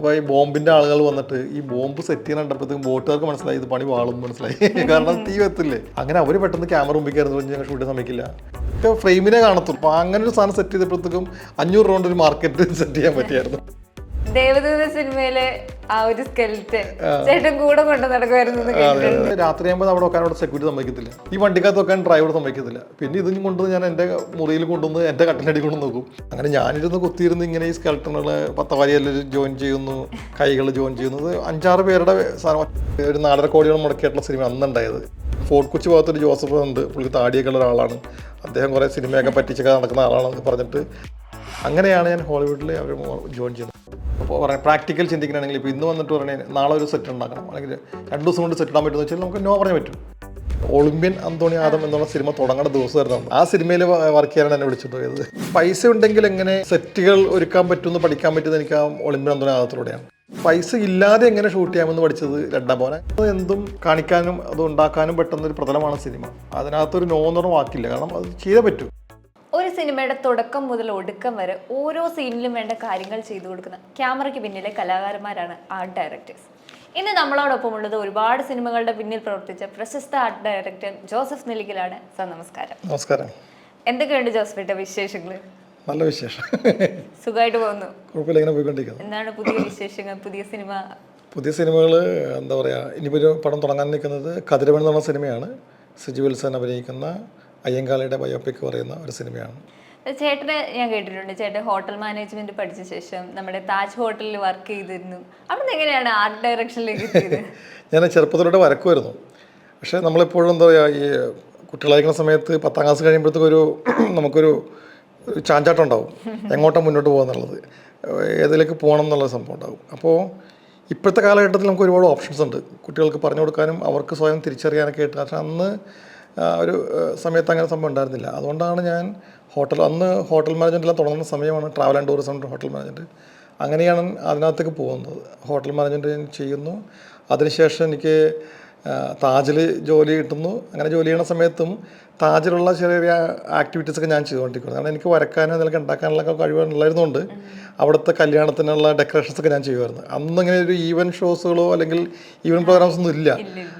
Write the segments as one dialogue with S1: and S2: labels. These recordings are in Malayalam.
S1: അപ്പോൾ ഈ ബോംബിന്റെ ആളുകൾ വന്നിട്ട് ഈ ബോംബ് സെറ്റ് ചെയ്യാൻ കണ്ടപ്പോഴത്തേക്കും ബോട്ടുകാർക്ക് മനസ്സിലായി ഇത് പണി വാളും മനസ്സിലായി. കാരണം തീ വെത്തില്ലേ? അങ്ങനെ അവർ പെട്ടെന്ന് ക്യാമറ മുമ്പിൽ കയറുന്ന പറഞ്ഞ് ഞങ്ങൾ ഷൂട്ട് സമ്മതിക്കില്ല. ഫ്രെയിമിനെ കാണത്തുള്ളൂ. അപ്പോൾ അങ്ങനെ ഒരു സാധനം സെറ്റ് ചെയ്തപ്പോഴത്തേക്കും അഞ്ഞൂറ് റൗണ്ട് ഒരു മാർക്കറ്റ് സെറ്റ് ചെയ്യാൻ പറ്റിയായിരുന്നു.
S2: ദേവദൂത സിനിമയിലെ ആ ഒരു സ്കെൽറ്റ് ചേട്ടൻ കൂടെ കൊണ്ട് നടക്കുമായിരുന്നു
S1: രാത്രിയാകുമ്പോൾ അവിടെ വെക്കാൻ അവിടെ സെക്യൂരിറ്റി സമ്മതിക്കത്തില്ല. ഈ വണ്ടിക്കകത്ത് വെക്കാൻ ഡ്രൈവർ സമ്മതിക്കത്തില്ല. പിന്നെ ഇതും കൊണ്ടുവന്ന് ഞാൻ എന്റെ മുറിയിൽ കൊണ്ടുവന്ന് എന്റെ കട്ടിലടി കൊണ്ട് നോക്കും. അങ്ങനെ ഞാനിരുന്ന് കുത്തിയിരുന്ന് ഇങ്ങനെ ഈ സ്കെൽട്ടണുകൾ പത്തവാരിയെല്ലാം ജോയിൻ ചെയ്യുന്നു കൈകൾ ജോയിൻ ചെയ്യുന്നത് അഞ്ചാറ് പേരുടെ സാധനം. ഒരു നാലര കോടിയോളം മുടക്കിയിട്ടുള്ള സിനിമ അന്നുണ്ടായത്. ഫോർട്ട് കൊച്ചി ഭാഗത്തൊരു ജോസഫ് ഉണ്ട്. പുള്ളി താടിയൊക്കെ ഉള്ള ഒരാളാണ്. അദ്ദേഹം കുറേ സിനിമയൊക്കെ പറ്റിച്ചൊക്കെ നടക്കുന്ന ആളാണെന്ന് പറഞ്ഞിട്ട് അങ്ങനെയാണ് ഞാൻ ഹോളിവുഡിൽ അവർ ജോയിൻ ചെയ്യുന്നത്. പറയാം പ്രാക്ടിക്കൽ ചിന്തിക്കണമെങ്കിൽ ഇപ്പോൾ ഇന്ന് വന്നിട്ട് പറഞ്ഞാൽ നാളെ ഒരു സെറ്റ് ഉണ്ടാക്കണം. അല്ലെങ്കിൽ രണ്ട് ദിവസം കൊണ്ട് സെറ്റ് ഇടാൻ പറ്റുമെന്ന് വെച്ചാൽ നമുക്ക് നോ പറയാൻ പറ്റും. ഒളിമ്പ്യൻ അന്തോണി ആദം എന്നുള്ള സിനിമ തുടങ്ങേണ്ട ദിവസമായിരുന്നു ആ സിനിമയിൽ വർക്ക് ചെയ്യാനാണ് എന്നെ വിളിച്ചിട്ട് പോയത്. പൈസ ഉണ്ടെങ്കിൽ എങ്ങനെ സെറ്റുകൾ ഒരുക്കാൻ പറ്റുമെന്ന് പഠിക്കാൻ പറ്റുന്നത് എനിക്ക് ആ ഒളിമ്പ്യൻ അന്തോണി ആദത്തിലൂടെയാണ്. പൈസ ഇല്ലാതെ എങ്ങനെ ഷൂട്ട് ചെയ്യാമെന്ന് പഠിച്ചത് രണ്ടാം പോലെ അത് എന്തും കാണിക്കാനും അത് ഉണ്ടാക്കാനും പറ്റുന്ന ഒരു പ്രതലമാണ് സിനിമ. അതിനകത്തൊരു നോ എന്ന് പറഞ്ഞ വാക്കില്ല. കാരണം അത് ചെയ്തേ പറ്റൂ.
S2: ഒരു സിനിമയുടെ തുടക്കം മുതൽ ഒടുക്കം വരെ ഓരോ സീനിലും വേണ്ട കാര്യങ്ങൾ ചെയ്തു കൊടുക്കുന്ന ക്യാമറയ്ക്ക് പിന്നിലെ കലാകാരന്മാരാണ് ആർട്ട് ഡയറക്ടേഴ്സ് ഇന്ന് നമ്മളോടൊപ്പം ഉള്ളത് ഒരുപാട് സിനിമകളുടെ പിന്നിൽ പ്രവർത്തിച്ച പ്രശസ്ത ആർട്ട് ഡയറക്ടർ ജോസഫ് നെല്ലിക്കലാണ്. സർ നമസ്കാരം.
S1: നമസ്കാരം.
S2: എന്തൊക്കെയുണ്ട് ജോസഫിന്റെ വിശേഷങ്ങൾ
S1: നല്ല വിശേഷം.
S2: സുഖമായിട്ട് പോകുന്നു. എന്താണ് പുതിയ വിശേഷങ്ങൾ പുതിയ സിനിമ?
S1: പുതിയ സിനിമകൾ എന്താ പറയുക ഇനിയിപ്പോൾ ഒരു പടം തുടങ്ങാൻ നിൽക്കുന്നത് കതിരവൻ എന്ന് പറഞ്ഞ സിനിമയാണ്. സിജു വിൽസൺ അഭിനയിക്കുന്ന അയ്യങ്കാളിയുടെ ബയോപിക് പറയുന്ന ഒരു സിനിമയാണ്.
S2: ചേട്ടനെ ഞാൻ കേട്ടിട്ടുണ്ട്. ചേട്ടൻ ഹോട്ടൽ മാനേജ്മെന്റ് പഠിച്ച ശേഷം നമ്മുടെ താജ് ഹോട്ടലിൽ വർക്ക് ചെയ്തിരുന്നു. അവിടെ എങ്ങനെയാണ് ആർട്ട് ഡയറക്ഷനിലേക്ക് എത്തിയത്?
S1: ഞാൻ ചെറുപ്പത്തിലോട്ട് വരക്കുമായിരുന്നു. പക്ഷേ നമ്മളെപ്പോഴും എന്താ പറയുക ഈ കുട്ടികളായിരിക്കുന്ന സമയത്ത് പത്താം ക്ലാസ് കഴിയുമ്പോഴത്തേക്കൊരു ഒരു നമുക്കൊരു ചാഞ്ചാട്ടുണ്ടാവും ചാഞ്ചാട്ടം ഉണ്ടാവും. എങ്ങോട്ടാണ് മുന്നോട്ട് പോകുന്നുള്ളത് ഏതിലേക്ക് പോകണം എന്നുള്ള സംഭവം ഉണ്ടാവും. അപ്പോൾ ഇപ്പോഴത്തെ കാലഘട്ടത്തിൽ നമുക്ക് ഒരുപാട് ഓപ്ഷൻസ് ഉണ്ട്. കുട്ടികൾക്ക് പറഞ്ഞു കൊടുക്കാനും അവർക്ക് സ്വയം തിരിച്ചറിയാനൊക്കെ ആയിട്ട്. പക്ഷേ അന്ന് ഒരു സമയത്ത് അങ്ങനെ സംഭവം ഉണ്ടായിരുന്നില്ല. അതുകൊണ്ടാണ് ഞാൻ ഹോട്ടൽ അന്ന് ഹോട്ടൽ മാനേജ്മെന്റെല്ലാം തുടങ്ങുന്ന സമയമാണ് travel and tourism hotel management അങ്ങനെയാണ് അതിനകത്തേക്ക് പോകുന്നത്. ഹോട്ടൽ മാനേജ്മെന്റ് ചെയ്യുന്നു. അതിനുശേഷം എനിക്ക് താജിൽ ജോലി കിട്ടുന്നു. അങ്ങനെ ജോലി ചെയ്യുന്ന സമയത്തും താജിലുള്ള ചെറിയ ചെറിയ ആക്ടിവിറ്റീസ് ഒക്കെ ഞാൻ ചെയ്തുകൊണ്ടിരിക്കുന്നു. കാരണം എനിക്ക് വരക്കാനും അതിലൊക്കെ ഉണ്ടാക്കാനുള്ള കഴിവുണ്ടായിരുന്നുകൊണ്ട് അവിടുത്തെ കല്യാണത്തിനുള്ള ഡെക്കറേഷൻസ് ഒക്കെ ഞാൻ ചെയ്യുമായിരുന്നു. അന്ന് ഇങ്ങനെ ഒരു ഈവന്റ് ഷോസുകളോ അല്ലെങ്കിൽ ഈവന്റ് പ്രോഗ്രാംസ് ഒന്നും ഇല്ല.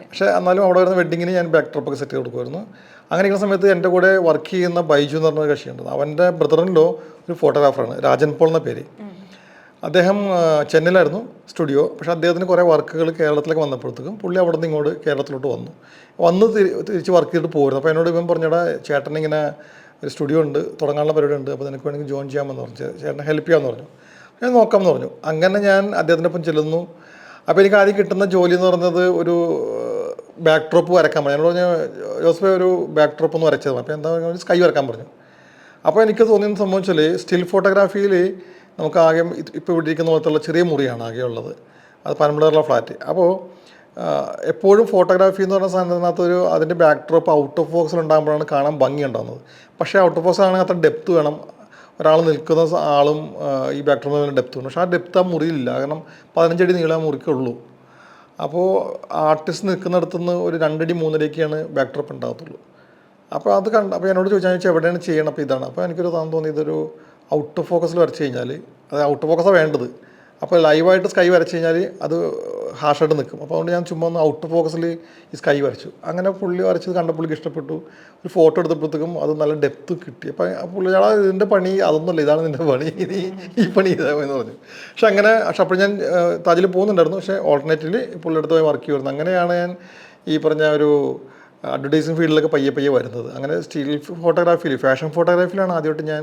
S1: പക്ഷേ എന്നാലും അവിടെ വരുന്ന വെഡിങ്ങിന് ഞാൻ ബാക്ക് ഡ്രോപ്പൊക്കെ സെറ്റ് ചെയ്ത് കൊടുക്കുമായിരുന്നു. അങ്ങനെ ഇരിക്കുന്ന സമയത്ത് എന്റെ കൂടെ വർക്ക് ചെയ്യുന്ന ബൈജു എന്ന് പറഞ്ഞ കക്ഷിയുണ്ട്. അവന്റെ ബ്രദറിന്റെ ഒരു ഫോട്ടോഗ്രാഫറാണ് രാജൻ പോൾ എന്ന പേര്. അദ്ദേഹം ചെന്നൈയിലായിരുന്നു സ്റ്റുഡിയോ. പക്ഷേ അദ്ദേഹത്തിന് കുറേ വർക്കുകൾ കേരളത്തിലേക്ക് വന്നപ്പോഴത്തേക്കും പുള്ളി അവിടെ നിന്ന് ഇങ്ങോട്ട് കേരളത്തിലോട്ട് വന്നു. വന്ന് തിരി- തിരിച്ച് വർക്ക് ചെയ്തിട്ട് പോയിരുന്നു അപ്പോൾ എന്നോട് ഇവൻ പറഞ്ഞടാ ചേട്ടൻ ഇങ്ങനെ ഒരു സ്റ്റുഡിയോ ഉണ്ട് തുടങ്ങാനുള്ള പരിപാടി ഉണ്ട് അപ്പോൾ നിനക്ക് വേണമെങ്കിൽ ജോയിൻ ചെയ്യാമെന്ന് പറഞ്ഞു. ചേട്ടനെ ഹെൽപ്പ് ചെയ്യാമെന്ന് പറഞ്ഞു. ഞാൻ നോക്കാമെന്ന് പറഞ്ഞു. അങ്ങനെ ഞാൻ അദ്ദേഹത്തിന്റെ ഒപ്പം ചെല്ലുന്നു. അപ്പോൾ എനിക്ക് ആദ്യം കിട്ടുന്ന ജോലി എന്ന് പറയുന്നത് ഒരു ബാക്ക് ഡ്രോപ്പ് വരയ്ക്കാൻ പറഞ്ഞു. എന്നോട് പറഞ്ഞു ജോസഫ് ഒരു ബാക്ക് ഡ്രോപ്പ് ഒന്ന് വരച്ചത് അപ്പോൾ എന്താ പറയുക സ്കൈ വരക്കാൻ പറഞ്ഞു. അപ്പോൾ എനിക്ക് തോന്നിയെന്ന് സംഭവിച്ചാൽ സ്റ്റിൽ ഫോട്ടോഗ്രാഫിയിൽ നമുക്ക് ആകെ ഇപ്പോൾ ഇവിടെ ഇരിക്കുന്ന പോലത്തുള്ള ചെറിയ മുറിയാണ് ആകെ ഉള്ളത്. അത് പനമ്പിളറിലെ ഫ്ലാറ്റ് അപ്പോൾ എപ്പോഴും ഫോട്ടോഗ്രാഫി എന്ന് പറഞ്ഞ സാധനത്തിനകത്ത് ഒരു അതിന്റെ ബാക്ക് ഡ്രോപ്പ് ഔട്ട് ഓഫ് ഫോക്സിൽ ഉണ്ടാകുമ്പോഴാണ് കാണാൻ ഭംഗി ഉണ്ടാകുന്നത് പക്ഷേ ഔട്ട് ഓഫ് ഫോക്സ് ആണെങ്കിൽ അത്ര ഡെപ്ത് വേണം. ഒരാൾ നിൽക്കുന്ന ആളും ഈ ബാക്ക് ഡ്രോപ്പിന് ഡെപ്ത് വേണം. പക്ഷേ ആ ഡെപ്ത് ആ മുറിയിലില്ല. കാരണം പതിനഞ്ചടി നീളം മുറിക്കുള്ളൂ അപ്പോൾ ആർട്ടിസ്റ്റ് നിൽക്കുന്നിടത്തുനിന്ന് ഒരു രണ്ടടി മൂന്നടിയൊക്കെയാണ് ബാക്ക് ഡ്രോപ്പ് ഉണ്ടാകത്തുള്ളൂ. അപ്പോൾ അത് കണ്ട അപ്പോൾ എന്നോട് ചോദിച്ചാൽ എവിടെയാണ് ചെയ്യണം അപ്പോൾ ഇതാണ് അപ്പോൾ എനിക്കൊരു തോന്നി. ഇതൊരു ഔട്ട് ഫോക്കസിൽ വരച്ച് കഴിഞ്ഞാൽ അത് ഔട്ട് ഫോക്കസാണ് വേണ്ടത്. അപ്പോൾ ലൈവായിട്ട് സ്കൈ വരച്ച് കഴിഞ്ഞാൽ അത് ഹാഷായിട്ട് നിൽക്കും. അപ്പോൾ അതുകൊണ്ട് ഞാൻ ചുമ്മാ ഒന്ന് ഔട്ട് ഫോക്കസിൽ ഈ സ്കൈ വരച്ചു. അങ്ങനെ പുള്ളി വരച്ചത് കണ്ട പുള്ളിക്ക് ഇഷ്ടപ്പെട്ടു. ഒരു ഫോട്ടോ എടുത്തപ്പോഴത്തേക്കും അത് നല്ല ഡെപ്ത് കിട്ടി. അപ്പോൾ പുള്ളി ഞാൻ ഇതിന്റെ പണി അതൊന്നുമല്ല ഇതാണ് നിന്റെ പണി ഇനി ഈ പണി ഇതാ എന്ന് പറഞ്ഞു. പക്ഷെ അങ്ങനെ പക്ഷെ അപ്പോൾ ഞാൻ താജിൽ പോകുന്നുണ്ടായിരുന്നു. പക്ഷേ ഓൾട്ടർനേറ്റീവ്ലി പുള്ളിയുടെ അടുത്ത് പോയി വർക്ക് ചെയ്യുമായിരുന്നു അങ്ങനെയാണ് ഞാൻ ഈ പറഞ്ഞ ഒരു അഡ്വർടൈസിങ് ഫീൽഡിലൊക്കെ പയ്യെ പയ്യെ വരുന്നത്. അങ്ങനെ സ്റ്റിൽ ഫോട്ടോഗ്രാഫിയിൽ ഫാഷൻ ഫോട്ടോഗ്രാഫിയിലാണ് ആദ്യമായിട്ട് ഞാൻ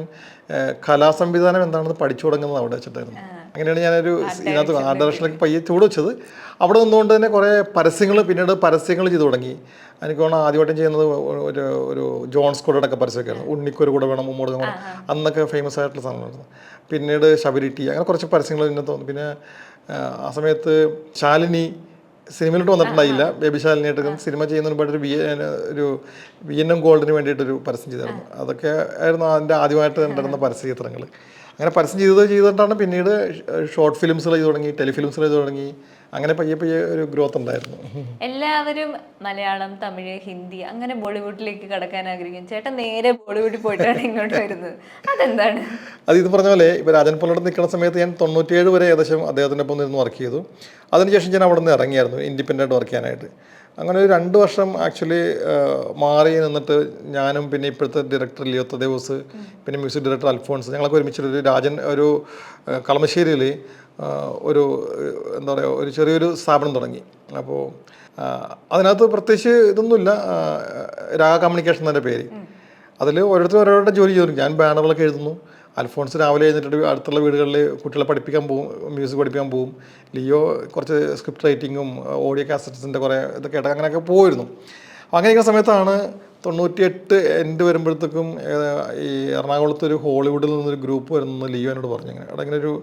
S1: കലാ സംവിധാനം എന്താണെന്ന് പഠിച്ചു തുടങ്ങുന്നത് അവിടെ വെച്ചിട്ടായിരുന്നു. അങ്ങനെയാണ് ഞാനൊരു ഇതിനകത്ത് ആ ഡയറക്ഷനിലേക്ക് പയ്യെ ചൂട് വെച്ചത്. അവിടെ നിന്നുകൊണ്ട് തന്നെ കുറേ പരസ്യങ്ങൾ പിന്നീട് പരസ്യങ്ങൾ ചെയ്തു തുടങ്ങി. എനിക്ക് തോന്നുന്നു ആദ്യമായിട്ടും ചെയ്യുന്നത് ഒരു ഒരു ജോൺസ് കൂടെയൊക്കെ ഒക്കെ പരസ്യമൊക്കെ ആയിരുന്നു ഉണ്ണിക്കൊരു കൂടെ വേണം ഉമ്മോട് വേണം അന്നൊക്കെ ഫേമസ് ആയിട്ടുള്ള സാധനമായിരുന്നു പിന്നീട് ശബരി ടീ അങ്ങനെ കുറച്ച് പരസ്യങ്ങൾ പിന്നെ തോന്നുന്നു. പിന്നെ ആ സമയത്ത് ശാലിനി സിനിമയിലോട്ട് വന്നിട്ടുണ്ടായില്ല. ബേബി ശാലിനിയായിട്ട് സിനിമ ചെയ്യുന്ന ഒരു ഒരു വി എൻ എം ഗോൾഡിന് വേണ്ടിയിട്ടൊരു പരസ്യം ചെയ്തായിരുന്നു. അതൊക്കെ ആയിരുന്നു അതിന്റെ ആദ്യമായിട്ട് ഉണ്ടായിരുന്ന പരസ്യ ചിത്രങ്ങൾ അങ്ങനെ പരസ്യം ചെയ്തത് ചെയ്തിട്ടാണ് പിന്നീട് ഷോർട്ട് ഫിലിംസുകൾ ചെയ്ത് തുടങ്ങി ടെലിഫിലിംസുകൾ ചെയ്ത് തുടങ്ങി. അങ്ങനെ പയ്യെ പയ്യെ ഒരു ഗ്രോത്ത് ഉണ്ടായിരുന്നു.
S2: എല്ലാവരും മലയാളം തമിഴ് ഹിന്ദി അങ്ങനെ ബോളിവുഡിലേക്ക് കടക്കാൻ ആഗ്രഹിക്കും ചേട്ടൻ നേരെ ബോളിവുഡിൽ പോയിട്ടാണ് ഇങ്ങോട്ട് വരുന്നത്. അതെന്താണ്?
S1: അത് ഇത് പറഞ്ഞ പോലെ ഇപ്പോൾ രാജൻ പൊള്ളോട് നിൽക്കുന്ന സമയത്ത് ഞാൻ തൊണ്ണൂറ്റിയേഴ് വരെ ഏകദേശം അദ്ദേഹത്തിന്റെ ഒപ്പം നിന്ന് വർക്ക് ചെയ്തു. അതിനുശേഷം ഞാൻ അവിടെ നിന്ന് ഇറങ്ങിയായിരുന്നു ഇൻഡിപെൻഡന്റ് വർക്ക് ചെയ്യാനായിട്ട്. അങ്ങനെ ഒരു രണ്ട് വർഷം ആക്ച്വലി മാറി നിന്നിട്ട് ഞാനും പിന്നെ ഇപ്പോഴത്തെ ഡയറക്ടർ ലിയോ ദേവസ് പിന്നെ മ്യൂസിക് ഡയറക്ടർ അൽഫോൺസ് ഞങ്ങളൊക്കെ ഒരുമിച്ചൊരു രാജൻ ഒരു കളമശ്ശേരിയിൽ ഒരു എന്താ പറയുക ഒരു ചെറിയൊരു സ്ഥാപനം തുടങ്ങി. അപ്പോൾ അതിനകത്ത് പ്രത്യേകിച്ച് ഇതൊന്നുമില്ല രാഗ കമ്മ്യൂണിക്കേഷൻ എന്നതിന്റെ പേര്. അതിൽ ഓരോരുത്തർ ഓരോരുടെ ജോലി ചെയ്തു. ഞാൻ ബാനറുകളൊക്കെ എഴുതുന്നു. അൽഫോൺസ് രാവിലെ എഴുന്നിട്ട് അടുത്തുള്ള വീടുകളിൽ കുട്ടികളെ പഠിപ്പിക്കാൻ പോകും മ്യൂസിക് പഠിപ്പിക്കാൻ പോകും ലിയോ കുറച്ച് സ്ക്രിപ്റ്റ് റൈറ്റിങ്ങും ഓഡിയോ കാസറ്റ്സിന്റെ കുറേ ഇതൊക്കെ ആയിട്ട് അങ്ങനെയൊക്കെ പോയിരുന്നു. ഇരിക്കുന്ന സമയത്താണ് തൊണ്ണൂറ്റിയെട്ട് എൻഡ് വരുമ്പോഴത്തേക്കും ഈ എറണാകുളത്ത് ഒരു ഹോളിവുഡിൽ നിന്നൊരു ഗ്രൂപ്പ് വരുന്ന ലിയോ എന്നോട് പറഞ്ഞു ഇങ്ങനെ. അവിടെ ഒരു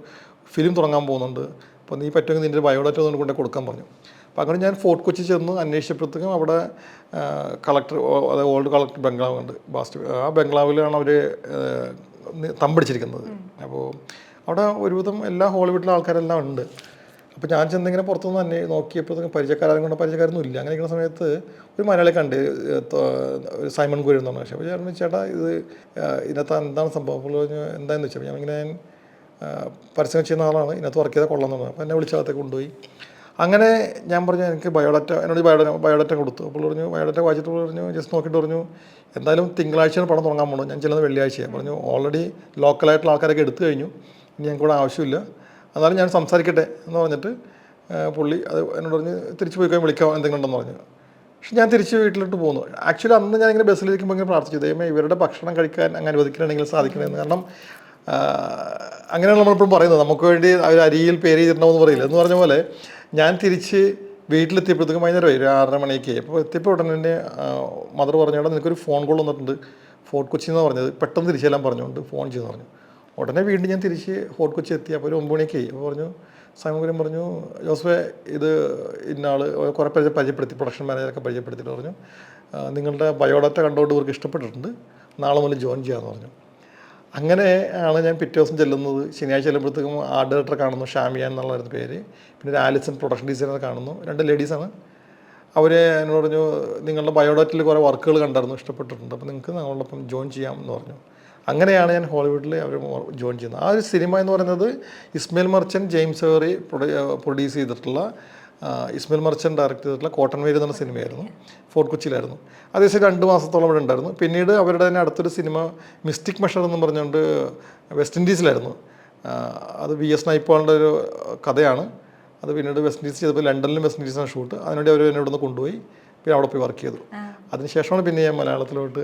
S1: ഫിലിം തുടങ്ങാൻ പോകുന്നുണ്ട്. അപ്പോൾ നീ പറ്റുമെങ്കിൽ നിന്റെ ബയോഡാറ്റ ഒന്ന് കൊണ്ട് കൊടുക്കാൻ പറഞ്ഞു. അപ്പോൾ അങ്ങനെ ഞാൻ ഫോർട്ട് കൊച്ചി ചെന്ന് അന്വേഷിച്ചപ്പോഴത്തേക്കും അവിടെ കളക്ടർ അതായത് ഓൾഡ് കളക്ടർ ബംഗ്ലാവ് ഉണ്ട് ബാസ്റ്റ് ആ ബംഗ്ലാവിലാണ് അവർ തമ്പടിച്ചിരിക്കുന്നത്. അപ്പോൾ അവിടെ ഒരുവിധം എല്ലാ ഹോളിവുഡിലെ ആൾക്കാരെല്ലാം ഉണ്ട്. അപ്പോൾ ഞാൻ ചെന്നിങ്ങനെ പുറത്തുനിന്ന് തന്നെ നോക്കിയപ്പോഴത്തേക്കും പരിചയക്കാരും കൊണ്ട് പരിചയക്കാരൊന്നും ഇല്ല. അങ്ങനെ ഇരിക്കുന്ന സമയത്ത് ഒരു മലയാളി കണ്ട് സൈമൺ ഗുരു എന്ന് പറഞ്ഞ. പക്ഷേ അപ്പോൾ ചേട്ടൻ ചേട്ടാ ഇത് ഇതിനകത്ത് എന്താണ് സംഭവം? അപ്പോൾ എന്താണെന്ന് വെച്ചാൽ ഞാൻ ഇങ്ങനെ പരസ്യം ചെയ്യുന്ന ആളാണ്. ഇതിനകത്ത് വർക്ക് ചെയ്താൽ കൊള്ളാമെന്ന് പറഞ്ഞു. അപ്പോൾ എന്നെ വിളിച്ചകത്തേക്ക് കൊണ്ടുപോയി. അങ്ങനെ ഞാൻ പറഞ്ഞു എനിക്ക് ബയോഡാറ്റ എന്നോട് ബയോഡാറ്റ ബയോഡാറ്റ കൊടുത്തു. അപ്പോൾ പറഞ്ഞു ബയോഡാറ്റ വായിച്ചിട്ട് പറഞ്ഞു ജസ്റ്റ് നോക്കിയിട്ട് പറഞ്ഞു എന്തായാലും തിങ്കളാഴ്ചയാണ് പടം തുടങ്ങാൻ പോകണം ഞാൻ ചെല്ലുന്നത് വെള്ളിയാഴ്ചയാണ്. പറഞ്ഞു ഓൾറെഡി ലോക്കലായിട്ടുള്ള ആൾക്കാരൊക്കെ എടുത്തു കഴിഞ്ഞു. ഇനി ഞങ്ങൾക്ക് ഇവിടെ ആവശ്യമില്ല. എന്നാലും ഞാൻ സംസാരിക്കട്ടെ എന്ന് പറഞ്ഞിട്ട് പുള്ളി അത് എന്നോട് പറഞ്ഞ് തിരിച്ചു പോയി കഴിഞ്ഞാൽ വിളിക്കാം എന്തെങ്കിലും ഉണ്ടെന്ന് പറഞ്ഞു. പക്ഷെ ഞാൻ തിരിച്ച് വീട്ടിലോട്ട് പോകുന്നു ആക്ച്വലി അന്ന് ഞാൻ ഇങ്ങനെ ബസ്സിലിരിക്കുമ്പോൾ ഇങ്ങനെ പ്രാർത്ഥിച്ചു ദൈവമേ ഇവരുടെ ഭക്ഷണം കഴിക്കാൻ അങ്ങനെ അനുവദിക്കണമെങ്കിൽ സാധിക്കണമെന്ന് കാരണം അങ്ങനെയാണ് നമ്മളിപ്പോഴും പറയുന്നത്. നമുക്ക് വേണ്ടി അവർ അരിയിൽ പേര് ചെയ്തിട്ടുണ്ടാവുമെന്ന് പറയില്ല. എന്ന് പറഞ്ഞ പോലെ ഞാൻ തിരിച്ച് വീട്ടിലെത്തിയപ്പോഴത്തേക്കും വൈകുന്നേരമായി ഒരു ആറര മണിയൊക്കെ അപ്പോൾ എത്തിയപ്പോൾ ഉടനെ തന്നെ മദർ പറഞ്ഞോടെ നിനക്കൊരു ഫോൺ കോൾ വന്നിട്ടുണ്ട്. ഫോർട്ട് കൊച്ചി എന്ന് പറഞ്ഞത്. പെട്ടെന്ന് തിരിച്ചെല്ലാം പറഞ്ഞുകൊണ്ട് ഫോൺ ചെയ്ത് പറഞ്ഞു. ഉടനെ വീണ്ടും ഞാൻ തിരിച്ച് ഫോർട്ട് കൊച്ചി എത്തി. അപ്പോൾ ഒരു ഒമ്പത് മണിയൊക്കെ അപ്പോൾ പറഞ്ഞു സാമഗ്രം പറഞ്ഞു ജോസഫെ ഇത് ഇന്നാൾ കുറേ പേരെ പരിചയപ്പെടുത്തി. പ്രൊഡക്ഷൻ മാനേജറൊക്കെ പരിചയപ്പെടുത്തിയിട്ട് പറഞ്ഞു നിങ്ങളുടെ ബയോഡാറ്റ കണ്ടുകൊണ്ട് ഇവർക്ക് ഇഷ്ടപ്പെട്ടിട്ടുണ്ട്. നാളെ മുതൽ ജോയിൻ ചെയ്യാമെന്ന് പറഞ്ഞു. അങ്ങനെ ആണ് ഞാൻ പിറ്റേ ദിവസം ചെല്ലുന്നത്. ശനിയാഴ്ച ചെല്ലുമ്പോഴത്തേക്കും ആർട്ട് ഡയറക്ടർ കാണുന്നു ഷാമിയ എന്നുള്ളതായിരുന്നു പേര്. പിന്നെ ഒരു ആലിസൺ പ്രൊഡക്ഷൻ ഡിസൈനർ കാണുന്നു. രണ്ട് ലേഡീസാണ് അവർ എന്നോട് പറഞ്ഞു നിങ്ങളുടെ ബയോഡാറ്റിൽ കുറേ വർക്കുകൾ കണ്ടായിരുന്നു ഇഷ്ടപ്പെട്ടിട്ടുണ്ട്. അപ്പോൾ നിങ്ങൾക്ക് ഞങ്ങളോടൊപ്പം ജോയിൻ ചെയ്യാം എന്ന് പറഞ്ഞു. അങ്ങനെയാണ് ഞാൻ ഹോളിവുഡിൽ അവർ ജോയിൻ ചെയ്യുന്നത്. ആ ഒരു സിനിമ എന്ന് പറയുന്നത് ഇസ്മയിൽ മർച്ചൻ ജെയിംസ് ഹെറി പ്രൊഡ്യൂസ് ചെയ്തിട്ടുള്ള ആ, ഇസ്മയിൽ മർച്ചൻ ഡയറക്റ്റ് ചെയ്തിട്ടുള്ള കോട്ടൺ വേര് എന്ന സിനിമയായിരുന്നു. ഫോർട്ട് കൊച്ചിയിലായിരുന്നു. അതേസമയം രണ്ട് മാസത്തോളം ഇവിടെ ഉണ്ടായിരുന്നു. പിന്നീട് അവരുടെ തന്നെ അടുത്തൊരു സിനിമ മിസ്റ്റിക് മെഷർ എന്ന് പറഞ്ഞുകൊണ്ട് വെസ്റ്റ് ഇൻഡീസിലായിരുന്നു. അത് വി എസ് നൈപ്പാളിന്റെ ഒരു കഥയാണ്. അത് പിന്നീട് വെസ്റ്റ് ഇൻഡീസ് ചെയ്തപ്പോൾ ലണ്ടനിലും വെസ്റ്റ് ഇൻഡീസിനാണ് ഷൂട്ട് അതിനുവേണ്ടി അവർ എന്നെ ഇവിടുന്ന് കൊണ്ടുപോയി. പിന്നെ അവിടെ പോയി വർക്ക് ചെയ്തു. അതിനുശേഷമാണ് പിന്നെ ഞാൻ മലയാളത്തിലോട്ട്